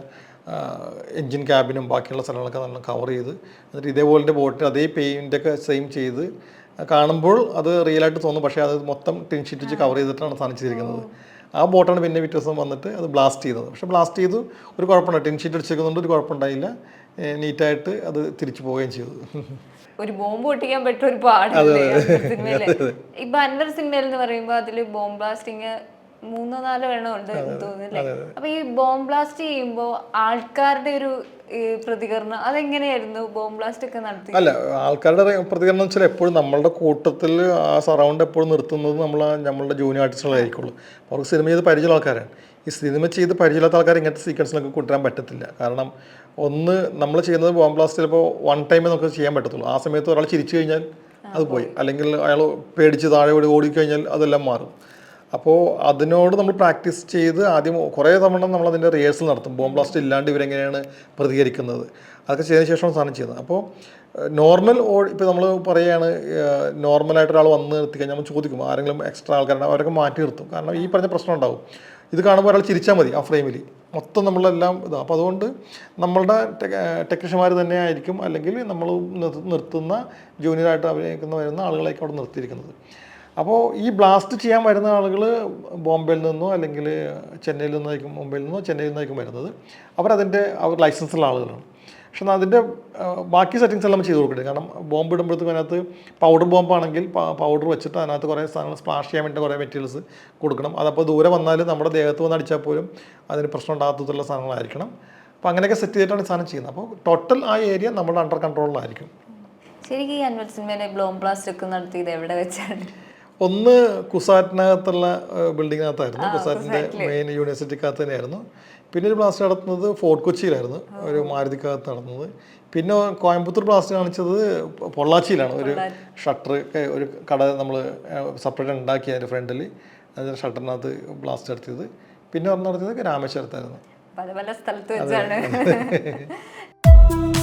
S1: എൻജിൻ ക്യാബിനും ബാക്കിയുള്ള സ്ഥലങ്ങളൊക്കെ നല്ല കവർ ചെയ്ത് എന്നിട്ട് ഇതേപോലത്തെ ബോട്ടിൽ അതേ പെയിന്റൊക്കെ സെയിം ചെയ്ത് കാണുമ്പോൾ അത് റിയലായിട്ട് തോന്നും. പക്ഷേ അത് മൊത്തം ടിൻ ഷീറ്റ് വെച്ച് കവർ ചെയ്തിട്ടാണ് സാധിച്ചിരിക്കുന്നത്. ആ ബോട്ടാണ് പിന്നെ പിറ്റേ ദിവസം വന്നിട്ട് അത് ബ്ലാസ്റ്റ് ചെയ്തത്. പക്ഷേ ബ്ലാസ്റ്റ് ചെയ്തു ഒരു കുഴപ്പമുണ്ട് ടിൻ ഷീറ്റ് അടിച്ചേക്കുന്നുണ്ട് ഒരു കുഴപ്പമുണ്ടായില്ല. നീറ്റായിട്ട് അത് തിരിച്ചു പോവുകയും ചെയ്തു.
S2: ഒരു ബോംബ് പൊട്ടിക്കാൻ പറ്റും ഒരു പാടില്ല സിനിമയിൽ ഇപ്പൊ അൻവർ സിനിമയിൽ എന്ന് പറയുമ്പോൾ അതിൽ ബോംബ് ബ്ലാസ്റ്റിങ് മൂന്നോ നാലോ എണ്ണം ഉണ്ട് തോന്നുന്നു തോന്നുന്നില്ലേ അപ്പൊ ഈ ബോംബ് ബ്ലാസ്റ്റ് ചെയ്യുമ്പോ ആൾക്കാരുടെ ഒരു പ്രതികരണം അതെങ്ങനെയായിരുന്നു ബോംബ് ബ്ലാസ്റ്റ് ഒക്കെ നടത്തി?
S1: അല്ല ആൾക്കാരുടെ പ്രതികരണം വെച്ചാൽ എപ്പോഴും നമ്മളുടെ കൂട്ടത്തിൽ ആ സറൗണ്ട് എപ്പോഴും നിർത്തുന്നത് നമ്മൾ നമ്മളുടെ ജൂനിയർ ആർട്ടിസ്റ്റുകളായിരിക്കുള്ളൂ അവർക്ക് സിനിമ ചെയ്ത് പരിചയമുള്ള ആൾക്കാരാണ്. ഈ സിനിമ ചെയ്ത് പരിചയമില്ലാത്ത ആൾക്കാർ ഇങ്ങനത്തെ സീക്വൻസിലൊക്കെ കൂട്ടാൻ പറ്റത്തില്ല. കാരണം ഒന്ന് നമ്മൾ ചെയ്യുന്നത് ബോംബ് ബ്ലാസ്റ്റ് ചിലപ്പോൾ വൺ ടൈമേ നമുക്ക് ചെയ്യാൻ പറ്റത്തുള്ളൂ. ആ സമയത്ത് ഒരാൾ ചിരിച്ചു കഴിഞ്ഞാൽ അത് പോയി. അല്ലെങ്കിൽ അയാൾ പേടിച്ച് താഴെ ഓടി ഓടിക്കഴിഞ്ഞാൽ അതെല്ലാം മാറും. അപ്പോൾ അതിനോട് നമ്മൾ പ്രാക്ടീസ് ചെയ്ത് ആദ്യം കുറേ തവണ നമ്മൾ അതിന്റെ റിഹേഴ്സൽ നടത്തും. ബോംബ് ബ്ലാസ്റ്റ് ഇല്ലാണ്ട് ഇവരെങ്ങനെയാണ് പ്രതികരിക്കുന്നത്? അതൊക്കെ ചെയ്തതിന് ശേഷമാണ് സാധനം ചെയ്യുന്നത് അപ്പോൾ നോർമൽ ഓ ഇപ്പോൾ നമ്മൾ പറയുകയാണ് നോർമലായിട്ട് ഒരാൾ വന്ന് നിർത്തി കഴിഞ്ഞാൽ നമ്മൾ ചോദിക്കും ആരെങ്കിലും എക്സ്ട്രാ ആൾക്കാരുണ്ട് അവരൊക്കെ മാറ്റി നിർത്തും. കാരണം ഈ പറഞ്ഞ പ്രശ്നം ഉണ്ടാവും. ഇത് കാണുമ്പോൾ ഒരാൾ ചിരിച്ചാൽ മതി ആ ഫ്രെയിമിൽ മൊത്തം നമ്മളെല്ലാം ഇതാ. അപ്പോൾ അതുകൊണ്ട് നമ്മളുടെ ടെക്നീഷ്യന്മാർ തന്നെ ആയിരിക്കും അല്ലെങ്കിൽ നമ്മൾ നിർത്തുന്ന ജൂനിയറായിട്ട് അഭിനയിക്കുന്ന വരുന്ന ആളുകളായിരിക്കും അവിടെ നിർത്തിയിരിക്കുന്നത്. അപ്പോൾ ഈ ബ്ലാസ്റ്റ് ചെയ്യാൻ വരുന്ന ആളുകൾ ബോംബെയിൽ നിന്നോ അല്ലെങ്കിൽ ചെന്നൈയിൽ നിന്നായിരിക്കും മുംബൈയിൽ നിന്നോ ചെന്നൈയിൽ നിന്നായിരിക്കും വരുന്നത്. അവരതിന്റെ അവർ ലൈസൻസുള്ള ആളുകളാണ്. പക്ഷെ അതിന്റെ ബാക്കി സെറ്റിങ്സ് എല്ലാം ചെയ്ത് കൊടുക്കരുത് കാരണം ബോംബ് ഇടുമ്പോഴത്തേക്കും അതിനകത്ത് പൗഡർ ബോംബാണെങ്കിൽ പൗഡർ വെച്ചിട്ട് അതിനകത്ത് കുറേ സാധനങ്ങൾ സ്പ്ലാഷ് ചെയ്യാൻ വേണ്ടി കുറേ മെറ്റീരിയൽസ് കൊടുക്കണം. അതപ്പോൾ ദൂരെ വന്നാൽ നമ്മുടെ ദേഹത്ത് വന്ന് അടിച്ചാൽ പോലും അതിന് പ്രശ്നം ഉണ്ടാകാത്തതുള്ള സാധനങ്ങളായിരിക്കണം. അപ്പോൾ അങ്ങനെയൊക്കെ സെറ്റ് ചെയ്തിട്ടാണ് സാധനം ചെയ്യുന്നത്. അപ്പോൾ ടോട്ടൽ ആ ഏരിയ നമ്മുടെ അണ്ടർ കൺട്രോളിലായിരിക്കും
S2: ശരിക്കും ഈ അൻവൽ സിനിമയിലെ ബ്ലോം ബ്ലാസ്റ്റ് ഒക്കെ നടത്തിയത് എവിടെ വെച്ചാണ്?
S1: ഒന്ന് കുസാറ്റിനകത്തുള്ള ബിൽഡിങ്ങിനകത്തായിരുന്നു. കുസാറ്റിന്റെ മെയിൻ യൂണിവേഴ്സിറ്റിക്കകത്ത് തന്നെയായിരുന്നു. പിന്നെ ഒരു ബ്ലാസ്റ്റ് നടത്തുന്നത് ഫോർട്ട് കൊച്ചിയിലായിരുന്നു. ഒരു മാരുതിക്കകത്ത് നടന്നത് പിന്നെ കോയമ്പത്തൂർ ബ്ലാസ്റ്റ് കാണിച്ചത് പൊള്ളാച്ചിയിലാണ്. ഒരു ഷട്ടർ ഒരു കട നമ്മൾ സെപ്പറേറ്റ് ഉണ്ടാക്കി അതിന്റെ ഫ്രണ്ടിൽ അതിന്റെ ഷട്ടറിനകത്ത് ബ്ലാസ്റ്റ് നടത്തിയത്. പിന്നെ നടത്തിയത് രാമേശ്വരത്തായിരുന്നു.
S2: പല പല സ്ഥലത്ത് വെച്ചാണ്.